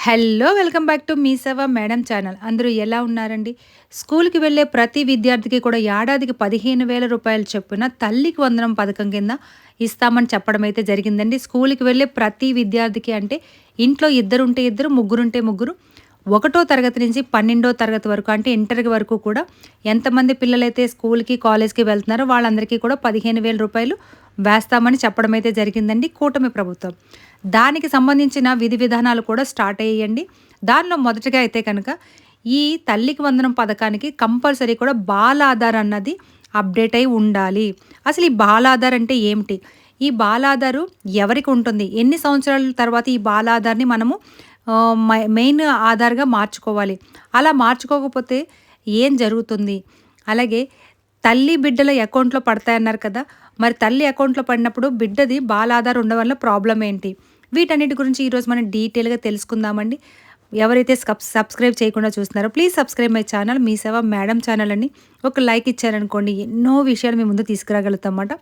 Hello welcome back to Mee Seva madam channel. అందరూ ఎలా ఉన్నారండి? స్కూల్కి వెళ్ళే ప్రతి విద్యార్థికి కూడా ఏడాదికి పదిహేను వేల రూపాయలు చొప్పున తల్లికి వందనం పథకం కింద ఇస్తామని చెప్పడం అయితే జరిగిందండి. స్కూల్కి వెళ్ళే ప్రతి విద్యార్థికి అంటే ఇంట్లో ఇద్దరు ఉంటే ఇద్దరు ముగ్గురుంటే ముగ్గురు ఒకటో తరగతి నుంచి పన్నెండో తరగతి వరకు అంటే ఇంటర్ వరకు కూడా ఎంతమంది పిల్లలైతే స్కూల్కి కాలేజ్కి వెళ్తున్నారో వాళ్ళందరికీ కూడా పదిహేను వేల రూపాయలు వేస్తామని చెప్పడం అయితే జరిగిందండి కూటమి ప్రభుత్వం. దానికి సంబంధించిన విధి విధానాలు కూడా స్టార్ట్ అయ్యండి దానిలో మొదటగా అయితే కనుక ఈ తల్లికి వందనం పథకానికి కంపల్సరీ కూడా బాల ఆధార్ అన్నది అప్డేట్ అయి ఉండాలి. అసలు ఈ బాల ఆధార్ అంటే ఏమిటి? ఈ బాల ఆధారు ఎవరికి ఉంటుంది? ఎన్ని సంవత్సరాల తర్వాత ఈ బాల ఆధార్ని మనము మెయిన్ ఆధార్గా మార్చుకోవాలి? అలా మార్చుకోకపోతే ఏం జరుగుతుంది? అలాగే తల్లి బిడ్డల అకౌంట్లో పడతాయన్నారు కదా. మరి తల్లి అకౌంట్లో పడినప్పుడు బిడ్డది బాల ఆధార్ ఉండడం వల్ల ప్రాబ్లం ఏంటి? వీటన్నిటి గురించి ఈరోజు మనం డీటెయిల్గా తెలుసుకుందామండి. ఎవరైతే సబ్స్క్రైబ్ చేయకుండా చూస్తున్నారో please subscribe my channel Mee Seva madam channel అని ఒక లైక్ ఇచ్చారనుకోండి ఎన్నో విషయాలు మీ ముందు తీసుకురాగలుగుతాం అన్నమాట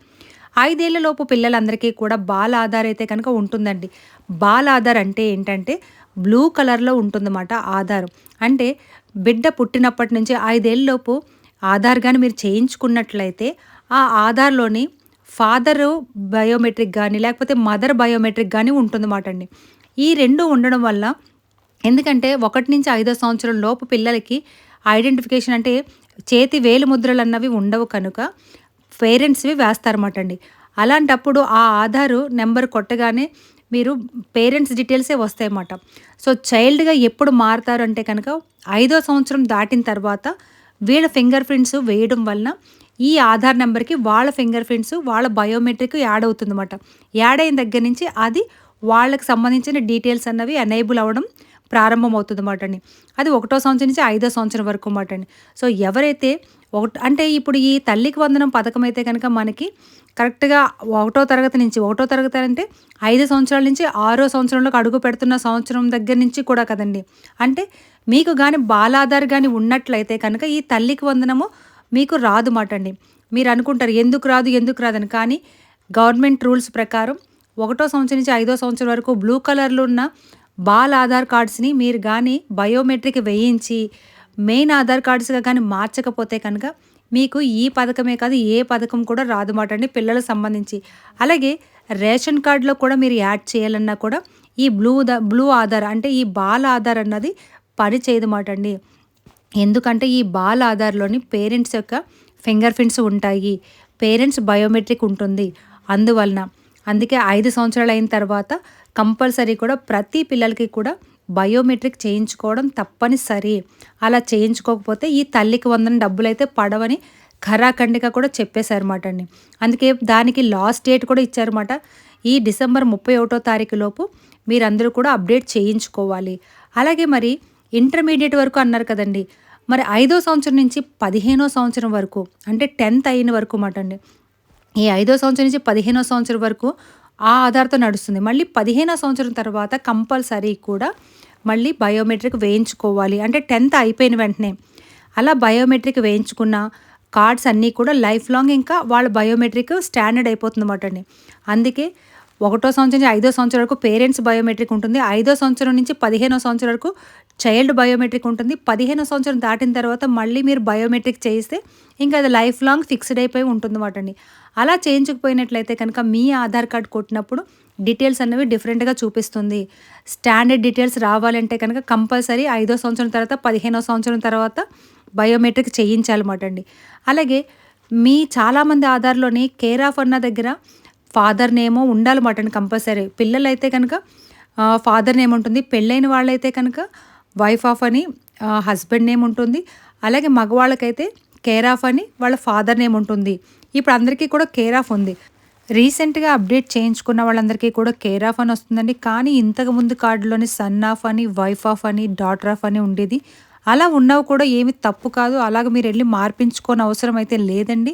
ఐదేళ్ళలోపు పిల్లలందరికీ కూడా బాల ఆధార్ అయితే కనుక ఉంటుందండి. బాల ఆధార్ అంటే ఏంటంటే బ్లూ కలర్లో ఉంటుందన్నమాట ఆధార్. అంటే బిడ్డ పుట్టినప్పటి నుంచి ఐదేళ్ళలోపు ఆధార్ కానీ మీరు చేయించుకున్నట్లయితే ఆ ఆధార్లోని ఫాదరు బయోమెట్రిక్ కానీ లేకపోతే మదర్ బయోమెట్రిక్ కానీ ఉంటుందన్నమాట అండి ఈ రెండు ఉండడం వల్ల ఎందుకంటే ఒకటి నుంచి ఐదో సంవత్సరం లోపు పిల్లలకి ఐడెంటిఫికేషన్ అంటే చేతి వేలు ముద్రలు అన్నవి ఉండవు కనుక పేరెంట్స్వి వేస్తారన్నమాట అండి అలాంటప్పుడు ఆ ఆధారు నెంబర్ కొట్టగానే మీరు పేరెంట్స్ డీటెయిల్సే వస్తాయన్నమాట. సో చైల్డ్గా ఎప్పుడు మారుతారు అంటే కనుక ఐదో సంవత్సరం దాటిన తర్వాత వీళ్ళ ఫింగర్ ప్రింట్స్ వేయడం వలన ఈ ఆధార్ నెంబర్కి వాళ్ళ ఫింగర్ ప్రింట్స్ వాళ్ళ బయోమెట్రిక్ యాడ్ అవుతుందన్నమాట. యాడ్ అయిన దగ్గర నుంచి అది వాళ్ళకి సంబంధించిన డీటెయిల్స్ అన్నవి ఎనేబుల్ అవ్వడం ప్రారంభమవుతుంది అన్నమాట అండి అది ఒకటో సంవత్సరం నుంచి ఐదో సంవత్సరం వరకు అన్నమాట అండి సో ఎవరైతే ఒక అంటే ఇప్పుడు ఈ తల్లికి వందనం పథకం అయితే కనుక మనకి కరెక్ట్గా ఒకటో తరగతి నుంచి ఒకటో తరగతి అంటే ఐదు సంవత్సరాల నుంచి ఆరో సంవత్సరంలోకి అడుగు పెడుతున్న సంవత్సరం దగ్గర నుంచి కూడా కదండి. అంటే మీకు కానీ బాలాధార్ కానీ ఉన్నట్లయితే కనుక ఈ తల్లికి వందనము మీకు రాదు మాట అండి మీరు అనుకుంటారు ఎందుకు రాదు ఎందుకు రాదని కానీ గవర్నమెంట్ రూల్స్ ప్రకారం ఒకటో సంవత్సరం నుంచి ఐదో సంవత్సరం వరకు బ్లూ కలర్లో ఉన్న బాల్ ఆధార్ కార్డ్స్ని మీరు కానీ బయోమెట్రిక్ వేయించి మెయిన్ ఆధార్ కార్డ్స్గా కానీ మార్చకపోతే కనుక మీకు ఈ పథకమే కాదు ఏ పథకం కూడా రాదు మాట అండి పిల్లలకు సంబంధించి. అలాగే రేషన్ కార్డులో కూడా మీరు యాడ్ చేయాలన్నా కూడా ఈ బ్లూ ద బ్లూ ఆధార్ అంటే ఈ బాల్ ఆధార్ అన్నది పని చేయదు మాట అండి. ఎందుకంటే ఈ బాల్ ఆధార్లోని పేరెంట్స్ యొక్క ఫింగర్ ప్రింట్స్ ఉంటాయి పేరెంట్స్ బయోమెట్రిక్ ఉంటుంది. అందువలన అందుకే ఐదు సంవత్సరాలు అయిన తర్వాత కంపల్సరీ కూడా ప్రతి పిల్లలకి కూడా బయోమెట్రిక్ చేయించుకోవడం తప్పనిసరి. అలా చేయించుకోకపోతే ఈ తల్లికి వందన డబ్బులు అయితే పడవని ఖరాఖండిగా కూడా చెప్పేశారన్నమాట అండి. అందుకే దానికి లాస్ట్ డేట్ కూడా ఇచ్చారన్నమాట. ఈ డిసెంబర్ ముప్పై ఒకటో తారీఖు లోపు మీరందరూ కూడా అప్డేట్ చేయించుకోవాలి. అలాగే మరి ఇంటర్మీడియట్ వరకు అన్నారు కదండి. మరి ఐదో సంవత్సరం నుంచి పదిహేనో సంవత్సరం వరకు అంటే టెన్త్ అయిన వరకు మాట అండి. ఈ ఐదో సంవత్సరం నుంచి పదిహేనో సంవత్సరం వరకు ఆ ఆధార్తో నడుస్తుంది. మళ్ళీ పదిహేనో సంవత్సరం తర్వాత కంపల్సరీ కూడా మళ్ళీ బయోమెట్రిక్ వేయించుకోవాలి. అంటే టెన్త్ అయిపోయిన వెంటనే అలా బయోమెట్రిక్ వేయించుకున్న కార్డ్స్ అన్నీ కూడా లైఫ్ లాంగ్ ఇంకా వాళ్ళ బయోమెట్రిక్ స్టాండర్డ్ అయిపోతుంది అన్నమాట అండి. అందుకే ఒకటో సంవత్సరం నుంచి ఐదో సంవత్సరం వరకు పేరెంట్స్ బయోమెట్రిక్ ఉంటుంది. ఐదో సంవత్సరం నుంచి పదిహేనో సంవత్సరం వరకు చైల్డ్ బయోమెట్రిక్ ఉంటుంది. పదిహేనో సంవత్సరం దాటిన తర్వాత మళ్ళీ మీరు బయోమెట్రిక్ చేయిస్తే ఇంకా అది లైఫ్ లాంగ్ ఫిక్స్డ్ అయిపోయి ఉంటుంది అండి. అలా చేయించకపోయినట్లయితే కనుక మీ ఆధార్ కార్డ్ కొట్టినప్పుడు డీటెయిల్స్ అనేవి డిఫరెంట్గా చూపిస్తుంది. స్టాండర్డ్ డీటెయిల్స్ రావాలంటే కనుక కంపల్సరీ ఐదో సంవత్సరం తర్వాత పదిహేనో సంవత్సరం తర్వాత బయోమెట్రిక్ చేయించాలన్నమాట అండి. అలాగే మీ చాలామంది ఆధార్లోని కేర్ ఆఫ్ అన్న దగ్గర ఫాదర్ నేమో ఉండాలన్నమాట అండి కంపల్సరీ పిల్లలైతే కనుక ఫాదర్ నేమ్ ఉంటుంది. పెళ్ళైన వాళ్ళైతే కనుక వైఫ్ ఆఫ్ అని హస్బెండ్ నేమ్ ఉంటుంది. అలాగే మగవాళ్ళకైతే కేర్ ఆఫ్ అని వాళ్ళ ఫాదర్ నేమ్ ఉంటుంది. ఇప్పుడు అందరికీ కూడా కేర్ ఆఫ్ ఉంది. రీసెంట్గా అప్డేట్ చేయించుకున్న వాళ్ళందరికీ కూడా కేర్ ఆఫ్ అని వస్తుందండి. కానీ ఇంతకు ముందు కార్డులోని సన్ ఆఫ్ అని వైఫ్ ఆఫ్ అని డాటర్ ఆఫ్ అని ఉండేది. అలా ఉన్నవి కూడా ఏమి తప్పు కాదు. అలాగ మీరు వెళ్ళి మార్పించుకోని అవసరం అయితే లేదండి.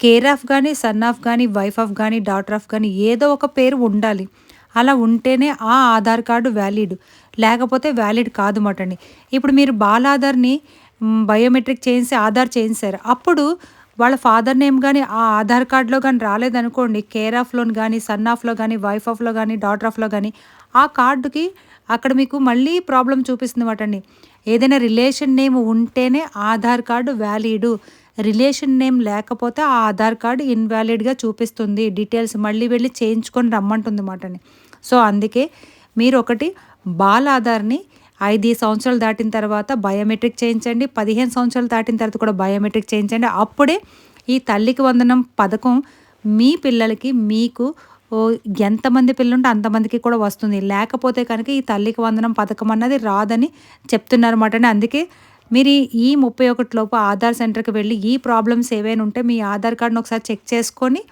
కేర్ ఆఫ్ కానీ సన్ ఆఫ్ కానీ వైఫ్ ఆఫ్ కానీ డాటర్ ఆఫ్ కానీ ఏదో ఒక పేరు ఉండాలి. అలా ఉంటేనే ఆ ఆధార్ కార్డు వ్యాలిడ్. లేకపోతే వ్యాలిడ్ కాదు మటండి. ఇప్పుడు మీరు బాలాధార్ని బయోమెట్రిక్ చేయించి ఆధార్ చేయించారు అప్పుడు వాళ్ళ ఫాదర్ నేమ్ కానీ ఆ ఆధార్ కార్డులో కానీ రాలేదనుకోండి. కేర్ ఆఫ్లో కానీ సన్ ఆఫ్లో కానీ వైఫ్ ఆఫ్లో కానీ డాటర్ ఆఫ్లో కానీ ఆ కార్డుకి అక్కడ మీకు మళ్ళీ ప్రాబ్లం చూపిస్తుంది అండి. ఏదైనా రిలేషన్ నేమ్ ఉంటేనే Aadhaar card valid. Relation name లేకపోతే ఆ ఆధార్ కార్డు ఇన్వాలిడ్గా చూపిస్తుంది. డీటెయిల్స్ మళ్ళీ వెళ్ళి చేయించుకొని రమ్మంటుంది అన్నమాట సో అందుకే మీరు ఒకటి బాల్ ఆధార్ని ఐదు సంవత్సరాలు దాటిన తర్వాత బయోమెట్రిక్ చేయించండి పదిహేను సంవత్సరాలు దాటిన తర్వాత కూడా బయోమెట్రిక్ చేయించండి. అప్పుడే ఈ తల్లికి వందనం పథకం మీ పిల్లలకి మీకు ఎంతమంది పిల్లలుంటే అంతమందికి కూడా వస్తుంది. లేకపోతే కనుక ఈ తల్లికి వందనం పథకం అన్నది రాదని చెప్తున్నారన్నమాట అందుకే మీరు ఈ ముప్పై ఒకటిలోపు ఆధార్ సెంటర్కి వెళ్ళి ఈ ప్రాబ్లమ్స్ ఏవైనా ఉంటే మీ ఆధార్ కార్డును ఒకసారి చెక్ చేసుకొని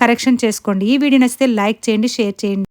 కరెక్షన్ చేసుకోండి. ఈ వీడియో నచ్చితే లైక్ చేయండి షేర్ చేయండి.